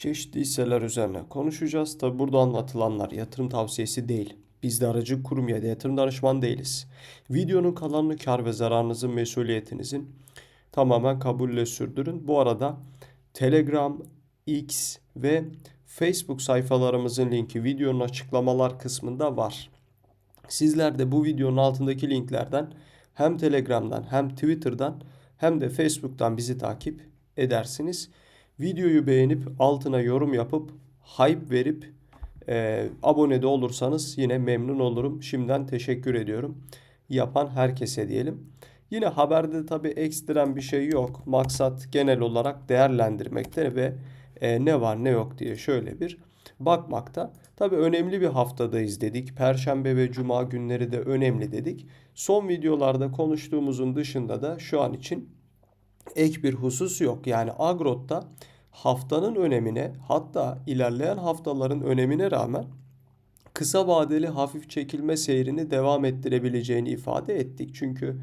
Çeşitli hisseler üzerine konuşacağız. Tabi burada anlatılanlar yatırım tavsiyesi değil. Biz de aracı kurum ya da yatırım danışman değiliz. Videonun kalanını kar ve zararınızın mesuliyetinizin tamamen kabulle sürdürün. Bu arada Telegram, X ve Facebook sayfalarımızın linki videonun açıklamalar kısmında var. Sizler de bu videonun altındaki linklerden hem Telegram'dan hem Twitter'dan hem de Facebook'tan bizi takip edersiniz. Videoyu beğenip altına yorum yapıp hype verip e, abone de olursanız yine memnun olurum. Şimdiden teşekkür ediyorum. Yapan herkese diyelim. Yine haberde tabii ekstrem bir şey yok. Maksat genel olarak değerlendirmekte ve e, ne var ne yok diye şöyle bir bakmakta. Tabii önemli bir haftadayız dedik. Perşembe ve cuma günleri de önemli dedik. Son videolarda konuştuğumuzun dışında da şu an için ek bir husus yok. Yani Agrot'ta haftanın önemine hatta ilerleyen haftaların önemine rağmen kısa vadeli hafif çekilme seyrini devam ettirebileceğini ifade ettik. Çünkü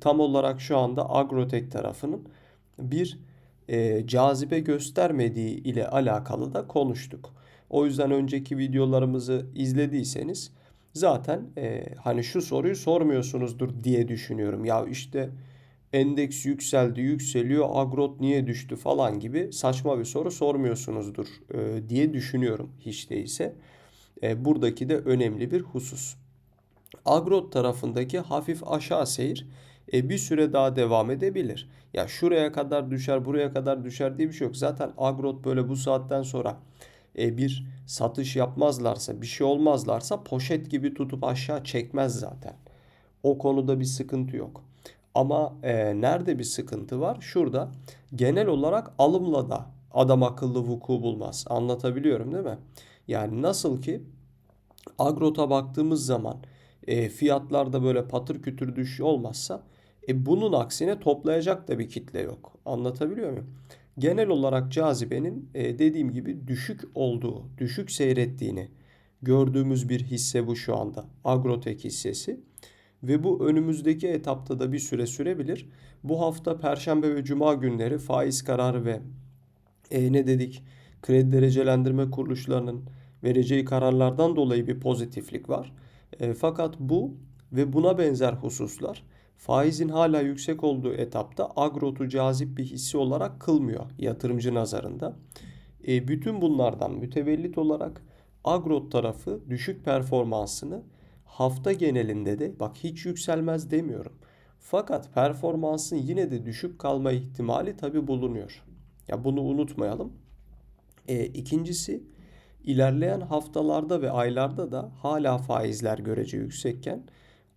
tam olarak şu anda Agrotek tarafının bir e, cazibe göstermediği ile alakalı da konuştuk. O yüzden önceki videolarımızı izlediyseniz zaten e, hani şu soruyu sormuyorsunuzdur diye düşünüyorum. Ya işte endeks yükseldi, yükseliyor, agrot niye düştü falan gibi saçma bir soru sormuyorsunuzdur e, diye düşünüyorum hiç değilse. E, buradaki de önemli bir husus. Agrot tarafındaki hafif aşağı seyir e, bir süre daha devam edebilir. Ya şuraya kadar düşer, buraya kadar düşer diye bir şey yok. Zaten Agrot böyle bu saatten sonra e, bir satış yapmazlarsa, bir şey olmazlarsa poşet gibi tutup aşağı çekmez zaten. O konuda bir sıkıntı yok. Ama e, nerede bir sıkıntı var? Şurada genel olarak alımla da adam akıllı vuku bulmaz. Anlatabiliyorum değil mi? Yani nasıl ki agrota baktığımız zaman e, fiyatlarda böyle patır kütür düşüş olmazsa e, bunun aksine toplayacak da bir kitle yok. Anlatabiliyor muyum? Genel olarak cazibenin e, dediğim gibi düşük olduğu, düşük seyrettiğini gördüğümüz bir hisse bu şu anda. Agrotek hissesi. Ve bu önümüzdeki etapta da bir süre sürebilir. Bu hafta Perşembe ve Cuma günleri faiz kararı ve e, ne dedik kredi derecelendirme kuruluşlarının vereceği kararlardan dolayı bir pozitiflik var. E, fakat bu ve buna benzer hususlar faizin hala yüksek olduğu etapta agrotu cazip bir hissi olarak kılmıyor yatırımcı nazarında. E, bütün bunlardan mütevellit olarak agrot tarafı düşük performansını hafta genelinde de bak hiç yükselmez demiyorum. Fakat performansın yine de düşük kalma ihtimali tabi bulunuyor. Ya bunu unutmayalım. E, ikincisi ilerleyen haftalarda ve aylarda da hala faizler görece yüksekken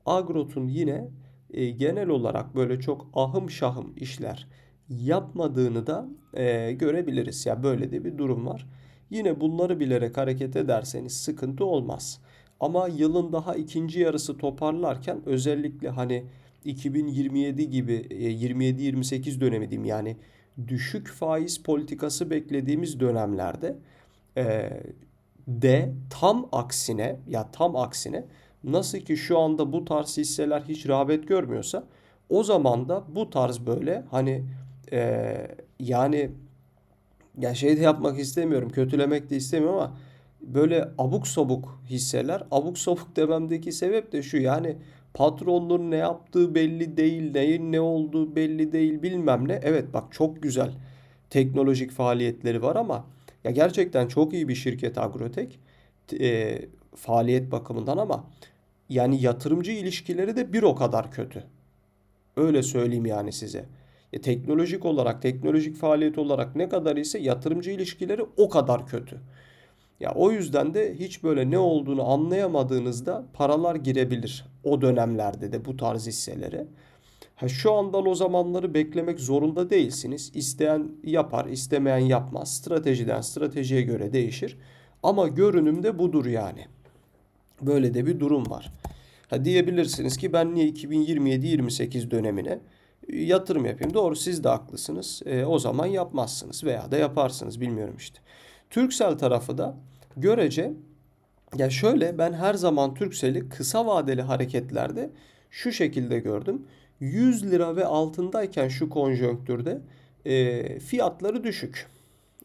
Agrot'un yine e, genel olarak böyle çok ahım şahım işler yapmadığını da e, görebiliriz. Ya böyle de bir durum var. Yine bunları bilerek hareket ederseniz sıkıntı olmaz. Ama yılın daha ikinci yarısı toparlarken özellikle hani 2027 gibi 27-28 dönemi diyeyim yani düşük faiz politikası beklediğimiz dönemlerde e, de tam aksine ya tam aksine nasıl ki şu anda bu tarz hisseler hiç rağbet görmüyorsa o zaman da bu tarz böyle hani e, yani ya şey de yapmak istemiyorum kötülemek de istemiyorum ama böyle abuk sabuk hisseler. Abuk sabuk dememdeki sebep de şu yani patronların ne yaptığı belli değil, neyin ne olduğu belli değil bilmem ne. Evet bak çok güzel teknolojik faaliyetleri var ama ya gerçekten çok iyi bir şirket Agrotek e, faaliyet bakımından ama yani yatırımcı ilişkileri de bir o kadar kötü. Öyle söyleyeyim yani size. E, teknolojik olarak, teknolojik faaliyet olarak ne kadar ise yatırımcı ilişkileri o kadar kötü. Ya o yüzden de hiç böyle ne olduğunu anlayamadığınızda paralar girebilir o dönemlerde de bu tarz hisselere. Ha şu andan o zamanları beklemek zorunda değilsiniz. İsteyen yapar, istemeyen yapmaz. Stratejiden stratejiye göre değişir. Ama görünüm de budur yani. Böyle de bir durum var. Ha diyebilirsiniz ki ben niye 2027-28 dönemine yatırım yapayım? Doğru siz de haklısınız. E, o zaman yapmazsınız veya da yaparsınız bilmiyorum işte. Türksel tarafı da görece ya şöyle ben her zaman Türksel'i kısa vadeli hareketlerde şu şekilde gördüm. 100 lira ve altındayken şu konjonktürde e, fiyatları düşük.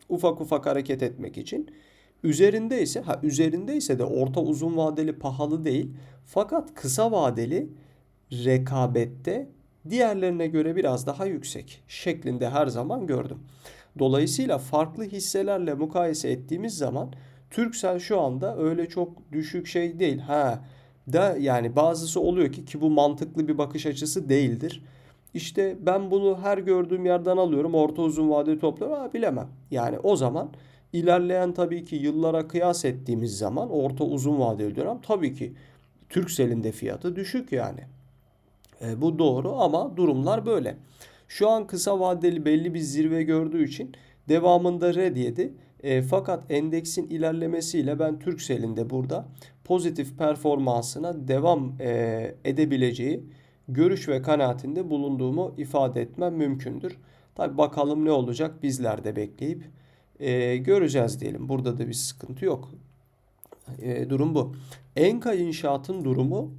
Ufak ufak hareket etmek için. Üzerinde ise ha üzerinde ise de orta uzun vadeli pahalı değil. Fakat kısa vadeli rekabette diğerlerine göre biraz daha yüksek şeklinde her zaman gördüm. Dolayısıyla farklı hisselerle mukayese ettiğimiz zaman Turkcell şu anda öyle çok düşük şey değil. Ha da yani bazısı oluyor ki ki bu mantıklı bir bakış açısı değildir. İşte ben bunu her gördüğüm yerden alıyorum. Orta uzun vadeli topluyorum. Ha, bilemem. Yani o zaman ilerleyen tabii ki yıllara kıyas ettiğimiz zaman orta uzun vadeli dönem tabii ki Turkcell'in de fiyatı düşük yani. E, bu doğru ama durumlar böyle. Şu an kısa vadeli belli bir zirve gördüğü için devamında red yedi. E, fakat endeksin ilerlemesiyle ben Turkcell'in de burada pozitif performansına devam e, edebileceği görüş ve kanaatinde bulunduğumu ifade etmem mümkündür. Tabi bakalım ne olacak bizler de bekleyip e, göreceğiz diyelim. Burada da bir sıkıntı yok. E, durum bu. Enka İnşaat'ın durumu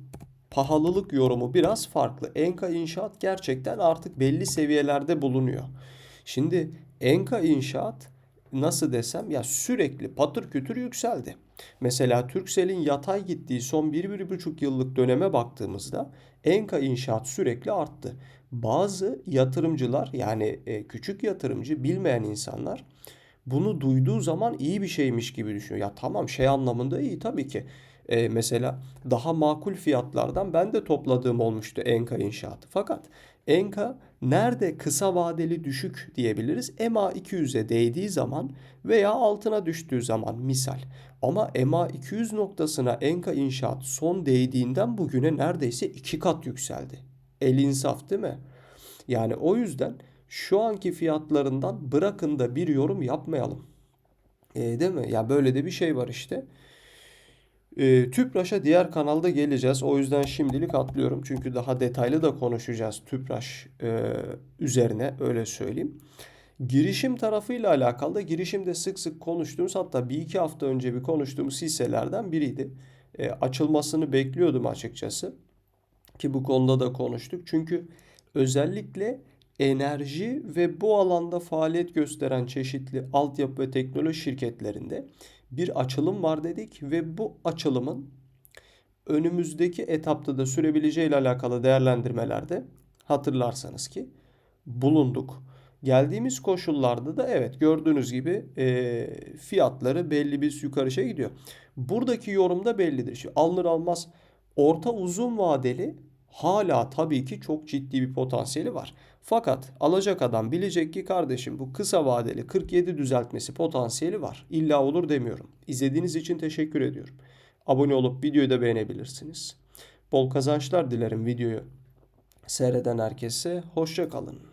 pahalılık yorumu biraz farklı. Enka İnşaat gerçekten artık belli seviyelerde bulunuyor. Şimdi Enka İnşaat nasıl desem ya sürekli patır kütür yükseldi. Mesela Turkcell'in yatay gittiği son 1-1,5 yıllık döneme baktığımızda Enka İnşaat sürekli arttı. Bazı yatırımcılar yani e, küçük yatırımcı bilmeyen insanlar bunu duyduğu zaman iyi bir şeymiş gibi düşünüyor. Ya tamam şey anlamında iyi tabii ki. E, mesela daha makul fiyatlardan ben de topladığım olmuştu Enka inşaatı. Fakat Enka nerede kısa vadeli düşük diyebiliriz? EMA 200'e değdiği zaman veya altına düştüğü zaman misal. Ama EMA 200 noktasına Enka inşaat son değdiğinden bugüne neredeyse iki kat yükseldi. El insaf değil mi? Yani o yüzden şu anki fiyatlarından bırakın da bir yorum yapmayalım. E, değil mi? Ya böyle de bir şey var işte. E, Tüpraş'a diğer kanalda geleceğiz. O yüzden şimdilik atlıyorum. Çünkü daha detaylı da konuşacağız Tüpraş e, üzerine öyle söyleyeyim. Girişim tarafıyla alakalı da girişimde sık sık konuştuğumuz hatta bir iki hafta önce bir konuştuğumuz hisselerden biriydi. E, açılmasını bekliyordum açıkçası. Ki bu konuda da konuştuk. Çünkü özellikle enerji ve bu alanda faaliyet gösteren çeşitli altyapı ve teknoloji şirketlerinde bir açılım var dedik ve bu açılımın önümüzdeki etapta da sürebileceği ile alakalı değerlendirmelerde hatırlarsanız ki bulunduk. Geldiğimiz koşullarda da evet gördüğünüz gibi e, fiyatları belli bir yukarı şey gidiyor. Buradaki yorum da bellidir. Şimdi alınır almaz orta uzun vadeli hala tabii ki çok ciddi bir potansiyeli var. Fakat alacak adam bilecek ki kardeşim bu kısa vadeli 47 düzeltmesi potansiyeli var. İlla olur demiyorum. İzlediğiniz için teşekkür ediyorum. Abone olup videoyu da beğenebilirsiniz. Bol kazançlar dilerim videoyu seyreden herkese. Hoşça kalın.